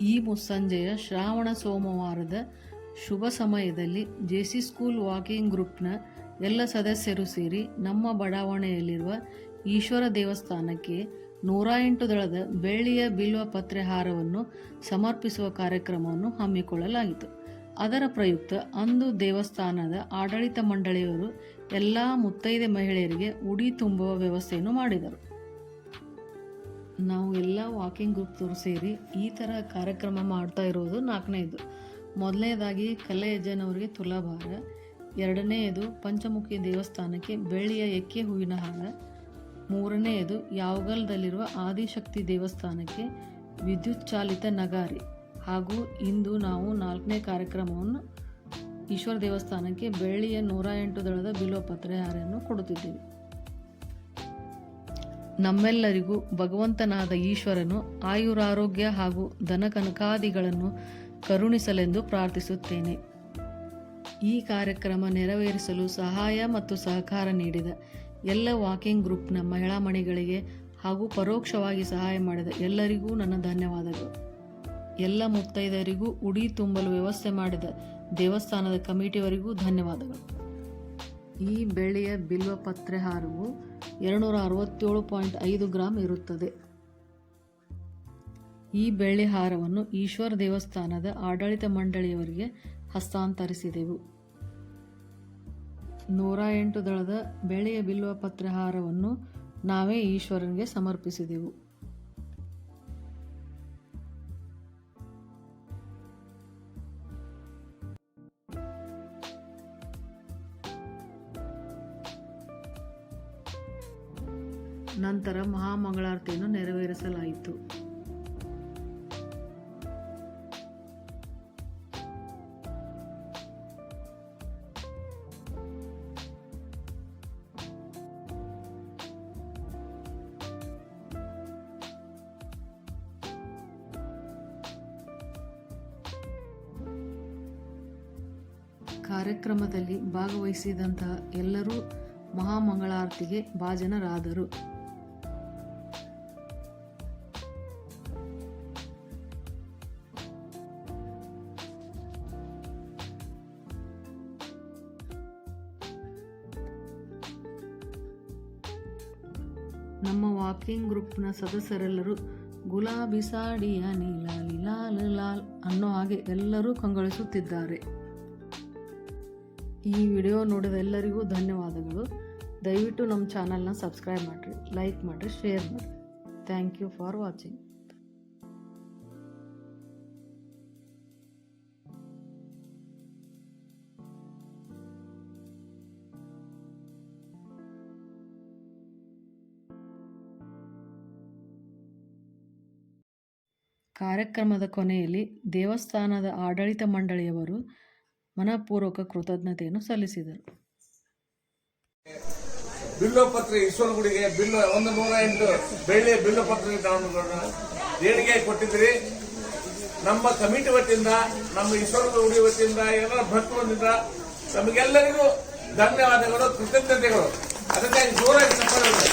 ಈ ಮುಸ್ಸಂಜೆಯ ಶ್ರಾವಣ ಸೋಮವಾರದ ಶುಭ ಸಮಯದಲ್ಲಿ ಜೆಸಿ ಸ್ಕೂಲ್ ವಾಕಿಂಗ್ ಗ್ರೂಪ್ನ ಎಲ್ಲ ಸದಸ್ಯರು ಸೇರಿ ನಮ್ಮ ಬಡಾವಣೆಯಲ್ಲಿರುವ ಈಶ್ವರ ದೇವಸ್ಥಾನಕ್ಕೆ ನೂರ ಎಂಟು ದಳದ ಬೆಳ್ಳಿಯ ಬಿಲ್ವ ಪತ್ರೆ ಹಾರವನ್ನು ಸಮರ್ಪಿಸುವ ಕಾರ್ಯಕ್ರಮವನ್ನು ಹಮ್ಮಿಕೊಳ್ಳಲಾಯಿತು ಅದರ ಪ್ರಯುಕ್ತ ಅಂದು ದೇವಸ್ಥಾನದ ಆಡಳಿತ ಮಂಡಳಿಯವರು ಎಲ್ಲ ಮುತ್ತೈದೆ ಮಹಿಳೆಯರಿಗೆ ಉಡಿ ತುಂಬುವ ವ್ಯವಸ್ಥೆಯನ್ನು ಮಾಡಿದರು. ನಾವು ಎಲ್ಲ ವಾಕಿಂಗ್ ಗ್ರೂಪ್ದವರು ಸೇರಿ ಈ ಥರ ಕಾರ್ಯಕ್ರಮ ಮಾಡ್ತಾ ಇರೋದು ನಾಲ್ಕನೇದು. ಮೊದಲನೇದಾಗಿ ಕಲೆ ಯಜ್ಜನವರಿಗೆ ತುಲಾಭಾರ. ಎರಡನೆಯದು ಪಂಚಮುಖಿ ದೇವಸ್ಥಾನಕ್ಕೆ ಬೆಳ್ಳಿಯ ಎಕ್ಕೆ ಹೂವಿನ ಹಾರ. ಮೂರನೆಯದು ಯಾವಗಲ್ದಲ್ಲಿರುವ ಆದಿಶಕ್ತಿ ದೇವಸ್ಥಾನಕ್ಕೆ ವಿದ್ಯುತ್ ಚಾಲಿತ ನಗಾರಿ. ಹಾಗೂ ಇಂದು ನಾವು ನಾಲ್ಕನೇ ಕಾರ್ಯಕ್ರಮವನ್ನು ಈಶ್ವರ ದೇವಸ್ಥಾನಕ್ಕೆ ಬೆಳ್ಳಿಯ ನೂರ ಎಂಟು ದಳದ ಬಿಲ್ವಪತ್ರೆ ಹಾರೆಯನ್ನು ಕೊಡುತ್ತಿದ್ದೇವೆ. ನಮ್ಮೆಲ್ಲರಿಗೂ ಭಗವಂತನಾದ ಈಶ್ವರನು ಆಯುರಾರೋಗ್ಯ ಹಾಗೂ ಧನಕನಕಾದಿಗಳನ್ನು ಕರುಣಿಸಲೆಂದು ಪ್ರಾರ್ಥಿಸುತ್ತೇನೆ. ಈ ಕಾರ್ಯಕ್ರಮ ನೆರವೇರಿಸಲು ಸಹಾಯ ಮತ್ತು ಸಹಕಾರ ನೀಡಿದ ಎಲ್ಲ ವಾಕಿಂಗ್ ಗ್ರೂಪ್ನ ಮಹಿಳಾ ಮಣಿಗಳಿಗೆ ಹಾಗೂ ಪರೋಕ್ಷವಾಗಿ ಸಹಾಯ ಮಾಡಿದ ಎಲ್ಲರಿಗೂ ನನ್ನ ಧನ್ಯವಾದಗಳು. ಎಲ್ಲ ಮುತ್ತೈದರಿಗೂ ಉಡಿ ತುಂಬಲು ವ್ಯವಸ್ಥೆ ಮಾಡಿದ ದೇವಸ್ಥಾನದ ಕಮಿಟಿಯವರಿಗೂ ಧನ್ಯವಾದಗಳು. ಈ ಬೆಳೆಯ ಬಿಲ್ವ ಪತ್ರೆ ಹಾರವು ಎರಡುನೂರ ಅರವತ್ತೇಳು ಪಾಯಿಂಟ್ ಐದು ಗ್ರಾಂ ಇರುತ್ತದೆ. ಈ ಬೆಳ್ಳಿ ಹಾರವನ್ನು ಈಶ್ವರ ದೇವಸ್ಥಾನದ ಆಡಳಿತ ಮಂಡಳಿಯವರಿಗೆ ಹಸ್ತಾಂತರಿಸಿದೆವು. ನೂರ ಎಂಟು ದಳದ ಬೆಳೆಯ ಬಿಲ್ವ ಪತ್ರೆ ಹಾರವನ್ನು ನಾವೇ ಈಶ್ವರನಿಗೆ ಸಮರ್ಪಿಸಿದೆವು. ನಂತರ ಮಹಾಮಂಗಳಾರತಿಯನ್ನು ನೆರವೇರಿಸಲಾಯಿತು. ಕಾರ್ಯಕ್ರಮದಲ್ಲಿ ಭಾಗವಹಿಸಿದಂತಹ ಎಲ್ಲರೂ ಮಹಾಮಂಗಳಾರತಿಗೆ ಭಾಜನರಾದರು. ನಮ್ಮ ವಾಕಿಂಗ್ ಗ್ರೂಪ್ನ ಸದಸ್ಯರೆಲ್ಲರೂ ಗುಲಾಬಿ ಸಾಡಿಯ ನೀಲಾಲಿ ಲಾಲ್ ಲಾಲ್ ಅನ್ನೋ ಹಾಗೆ ಎಲ್ಲರೂ ಕಂಗೊಳಿಸುತ್ತಿದ್ದಾರೆ. ಈ ವಿಡಿಯೋ ನೋಡಿದ ಎಲ್ಲರಿಗೂ ಧನ್ಯವಾದಗಳು. ದಯವಿಟ್ಟು ನಮ್ಮ ಚಾನಲ್ನ ಸಬ್ಸ್ಕ್ರೈಬ್ ಮಾಡಿರಿ, ಲೈಕ್ ಮಾಡಿರಿ, ಶೇರ್ ಮಾಡಿರಿ. Thank you for watching. ಕಾರ್ಯಕ್ರಮದ ಕೊನೆಯಲ್ಲಿ ದೇವಸ್ಥಾನದ ಆಡಳಿತ ಮಂಡಳಿಯವರು ಮನಪೂರ್ವಕ ಕೃತಜ್ಞತೆಯನ್ನು ಸಲ್ಲಿಸಿದರು. ಬಿಲ್ಲೋಪತ್ರೆ ಈಶ್ವರಗುಡಿಗೆ ಬಿಲ್ಲು ಒಂದು ನೂರ ಎಂಟು ಬೆಳ್ಳಿ ಬಿಲ್ಲೋಪತ್ರೆ ದೇಣಿಗೆ ಕೊಟ್ಟಿದ್ರಿ. ನಮ್ಮ ಕಮಿಟಿ ವತಿಯಿಂದ, ನಮ್ಮ ಈಶ್ವರ ಗುಡಿ ವತಿಯಿಂದ ಎಲ್ಲ ಭಕ್ತರಿಂದ ನಮಗೆಲ್ಲರಿಗೂ ಧನ್ಯವಾದಗಳು, ಕೃತಜ್ಞತೆಗಳು. ಅದಕ್ಕಾಗಿ ಜೋರಾಗಿ.